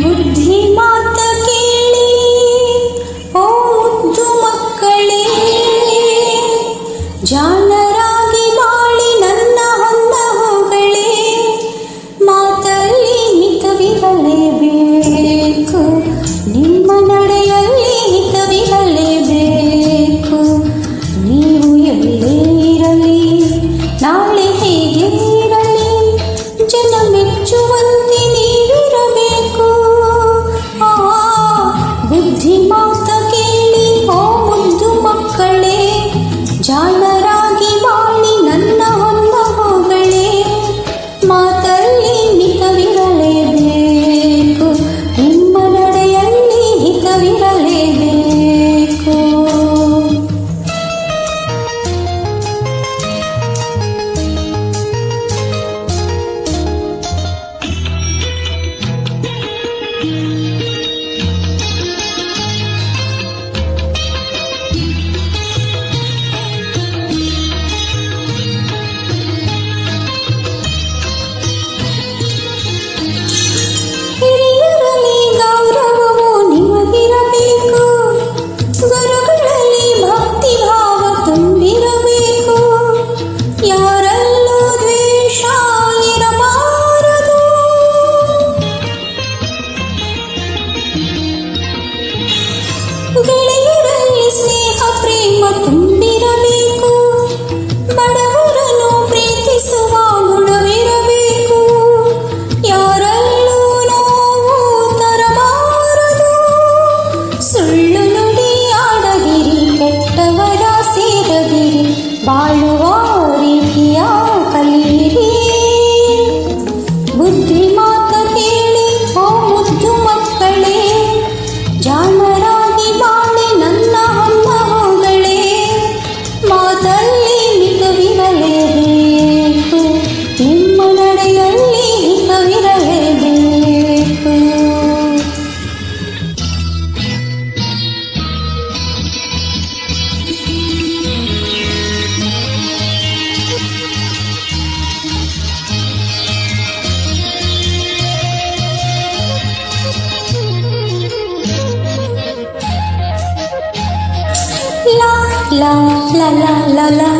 ಬುದ್ಧಿ ಕೇಳಿ, ಓ ಮಕ್ಕಳೇ, ಜಾಣರಾಗಿ ಬಾಳಿ ನನ್ನ ಹೊನ್ನ ಹೋಗಳೇ, ಮಾತಲ್ಲಿ ಮಿತವಿರಲೇಬೇಕು ನಿಮ್ಮ ನಡೆಯಲ್ಲಿ ಮಿತವಿರಲೇಬೇಕು ನೀವು ಎಲ್ಲೇ ಇರಲಿ, ನಾಳೆ ಹೇಗೆ ಇರಲಿ, ಜನ ಮೆಚ್ಚುವಂತೆ la la la la la.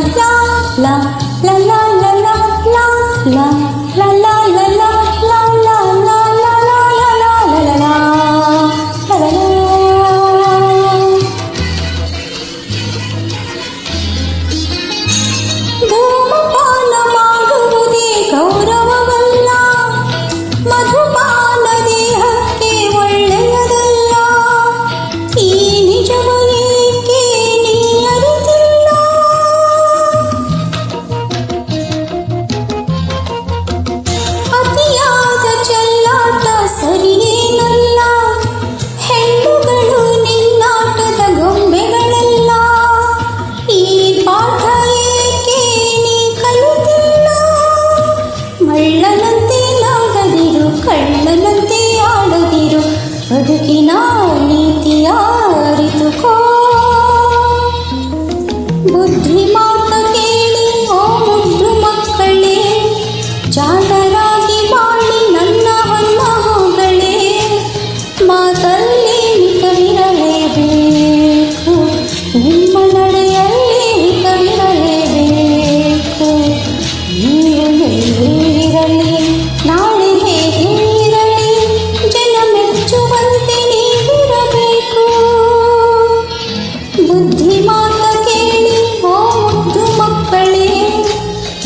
বুদ্ধিমান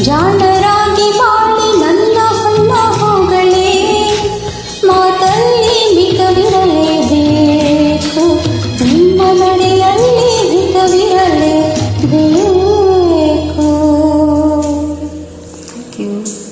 जान